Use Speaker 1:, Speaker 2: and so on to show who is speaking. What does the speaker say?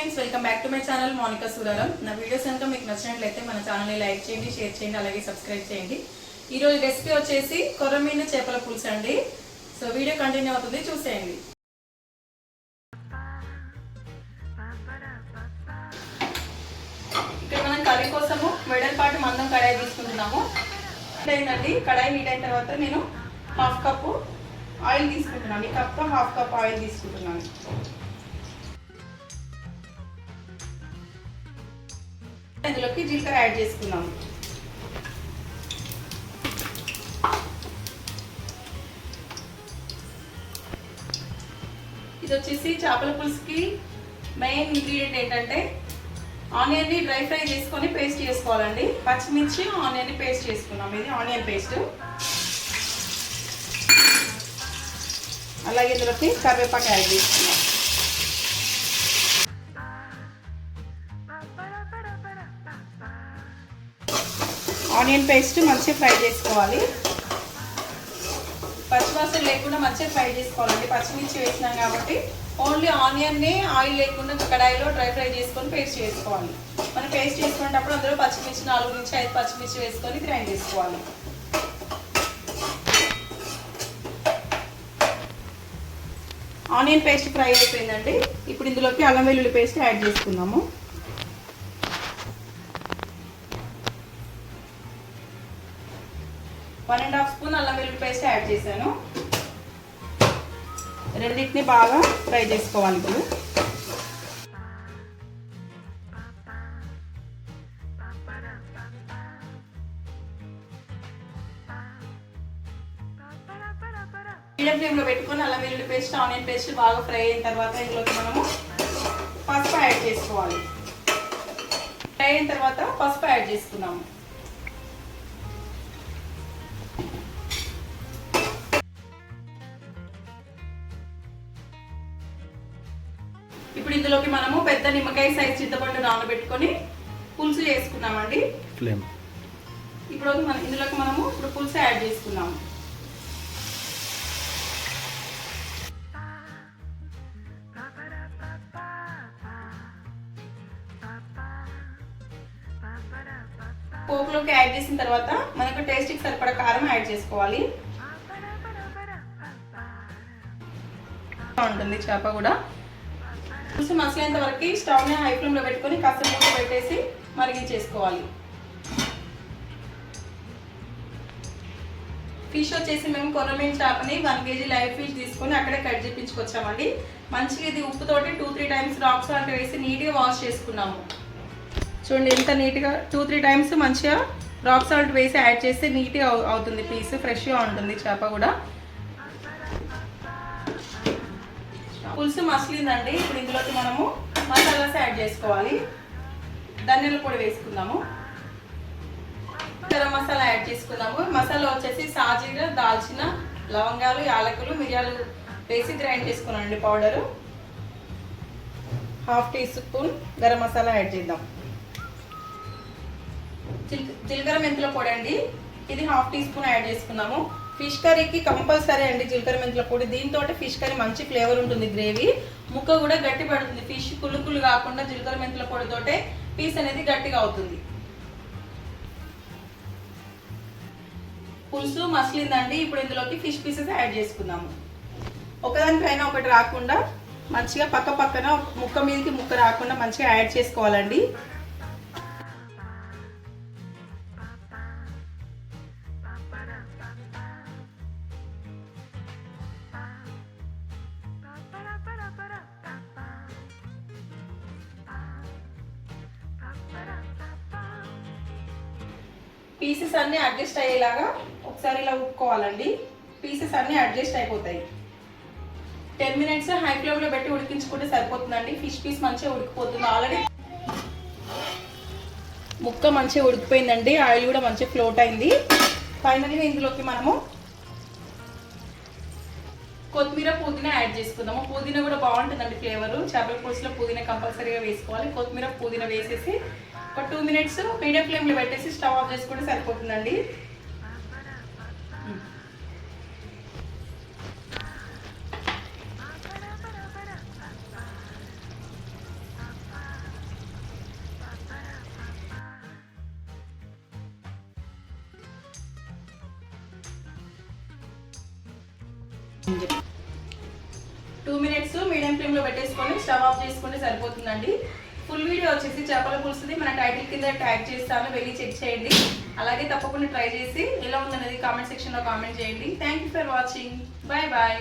Speaker 1: Welcome back to my channel Monika Suraram. నా videos కనుక మీకు నచ్చినట్లయితే మన ఛానల్ని లైక్ చేయండి షేర్ చేయండి అలాగే సబ్స్క్రైబ్ చేయండి. ఈరోజు రెసిపీ వచ్చేసి కొర్రమీన చేపల పులుసు అండి. సో వీడియో కంటిన్యూ అవుతుంది చూసేయండి. ఇక్కడ మనం కర్రీ కోసము వెడల్పాటు మందం కడాయి తీసుకుంటున్నాము. ఏంటండి కడాయి హీట్ అయిన తర్వాత నేను హాఫ్ కప్పు ఆయిల్ తీసుకుంటున్నాను. ఈ కప్పు హాఫ్ కప్ ఆయిల్ తీసుకుంటున్నాను. ఇందులోకి జీలకర్ర యాడ్ చేసుకుందాం. ఇది వచ్చేసి చేపల పులుసుకి మెయిన్ ఇంగ్రీడియంట్ ఏంటంటే ఆనియన్ని డ్రై ఫ్రై చేసుకొని పేస్ట్ చేసుకోవాలండి. పచ్చిమిర్చి ఆనియన్ని పేస్ట్ చేసుకున్నాం ఇది ఆనియన్ పేస్ట్ అలాగే ఇందులోకి కరివేపాకు యాడ్ చేసుకున్నాం ఆనియన్ పేస్ట్ మంచిగా ఫ్రై చేసుకోవాలి. పచ్చిమిర్చి లేకుండా మంచిగా ఫ్రై చేసుకోవాలండి. పచ్చిమిర్చి వేసినాం కాబట్టి ఓన్లీ ఆనియన్ని ఆయిల్ లేకుండా కడాయిలో డ్రై ఫ్రై చేసుకొని పేస్ట్ చేసుకోవాలి. మనం పేస్ట్ చేసుకునేటప్పుడు అందులో పచ్చిమిర్చి నాలుగు నుంచి ఐదు పచ్చిమిర్చి వేసుకొని గ్రైండ్ చేసుకోవాలి. ఆనియన్ పేస్ట్ ఫ్రై అయిపోయిందండి. ఇప్పుడు ఇందులోకి అల్లం వెల్లుల్లి పేస్ట్ యాడ్ చేసుకుందాము. వన్ అండ్ హాఫ్ స్పూన్ అల్లం వెల్లుల్లి పేస్ట్ యాడ్ చేశాను. రెండింటిని బాగా ఫ్రై చేసుకోవాలి ఇప్పుడు. మీడియం ఫ్లేమ్లో పెట్టుకొని అల్లం వెల్లుల్లి పేస్ట్ ఆనియన్ పేస్ట్ బాగా ఫ్రై అయిన తర్వాత ఇందులోకి మనము పసుపు యాడ్ చేసుకోవాలి. ఫ్రై అయిన తర్వాత పసుపు యాడ్ చేసుకున్నాము. ఇందులోకి మనము పెద్ద నిమ్మకాయ సైజ్ చింతపండు నానబెట్టుకొని పులుసు చేసుకున్నామండి
Speaker 2: ఫ్లేమ్
Speaker 1: ఇప్పుడు మనం ఇందులోకి మనము ఇప్పుడు పులుసు యాడ్ చేసుకున్నాము పోపులోకి యాడ్ చేసిన తర్వాత మనకు టేస్ట్కి సరిపడా కారం యాడ్ చేసుకోవాలి. ఉంటుంది చేప కూడా. పులుసు మసిలేంత వరకు స్టవ్ని హై ఫ్లేమ్లో పెట్టుకొని కాస్త మూత పెట్టేసి మరిగించేసుకోవాలి ఫిష్ వచ్చేసి మేము కొర్రమీన్ చేపని వన్ కేజీ లైవ్ ఫిష్ తీసుకొని అక్కడే కట్ చేపించుకొచ్చామండి. మంచిగా ఇది ఉప్పుతోటి two three times rock salt వేసి నీట్గా వాష్ చేసుకున్నాము. చూడండి ఎంత నీట్గా టూ త్రీ టైమ్స్ మంచిగా రాక్ సాల్ట్ వేసి యాడ్ చేస్తే నీట్గా అవుతుంది పీస్ ఫ్రెష్గా ఉంటుంది చేప కూడా. పులుసు మసిలిందండి. ఇప్పుడు ఇందులోకి మనము మసాలాస్ యాడ్ చేసుకోవాలి. ధనియాల పొడి వేసుకుందాము. గరం మసాలా యాడ్ చేసుకుందాము. మసాలా వచ్చేసి సాజీర దాల్చిన లవంగాలు యాలకులు మిరియాలు వేసి గ్రైండ్ చేసుకున్నానండి powder. Half teaspoon garam masala add చేద్దాం. జీలకర్ర మెంతుల పొడి అండి. ఇది హాఫ్ టీ స్పూన్ యాడ్ చేసుకున్నాము ఫిష్ కర్రీకి కంపల్సరీ అండి జీలకర్ర మెంతుల పొడి. దీంతో ఫిష్ కర్రీ మంచి ఫ్లేవర్ ఉంటుంది గ్రేవీ. ముక్క కూడా గట్టి పడుతుంది. ఫిష్ కులుకులు కాకుండా జీలకర్ర మెంతుల పొడితోటే పీస్ అనేది గట్టిగా అవుతుంది. పులుసు మసిలిందండి. ఇప్పుడు ఇందులోకి ఫిష్ పీసెస్ యాడ్ చేసుకుందాము. ఒకదానిపైన ఒకటి రాకుండా మంచిగా పక్క పక్కన ముక్క మీదకి ముక్క రాకుండా మంచిగా యాడ్ చేసుకోవాలండి. పీసెస్ అన్ని అడ్జస్ట్ అయ్యేలాగా ఒకసారి ఇలా ఉప్పుకోవాలండి పీసెస్ అన్ని అడ్జస్ట్ అయిపోతాయి. టెన్ మినిట్స్ హై ఫ్లేమ్లో పెట్టి ఉడికించుకుంటే సరిపోతుందండి. ఫిష్ పీస్ మంచిగా ఉడికిపోతుంది. ఆల్రెడీ ముక్క మంచిగా ఉడికిపోయిందండి. ఆయిల్ కూడా మంచిగా ఫ్లోట్ అయింది. ఫైనల్గా ఇందులోకి మనము కొత్తిమీర పుదీనా యాడ్ చేసుకుందాము. పుదీనా కూడా బాగుంటుందండి ఫ్లేవర్ చేపల పులుసులో పుదీనా కంపల్సరీగా వేసుకోవాలి. కొత్తిమీర పుదీనా వేసేసి ఒక టూ మినిట్స్ మీడియం ఫ్లేమ్లో పెట్టేసి స్టవ్ ఆఫ్ చేసుకుంటే సరిపోతుందండి. టూ మినిట్స్ మీడియం ఫ్లేమ్లో పెట్టేసుకొని స్టవ్ ఆఫ్ చేసుకుంటే సరిపోతుందండి. ఫుల్ వీడియో వచ్చేసి చేపల పులుసుది. మన టైటిల్ కింద ట్యాగ్ చేస్తాను. వెళ్ళి చెక్ చేయండి. అలాగే తప్పకుండా ట్రై చేసి ఎలా ఉందనేది కామెంట్ సెక్షన్లో కామెంట్ చేయండి. Thank you for watching bye bye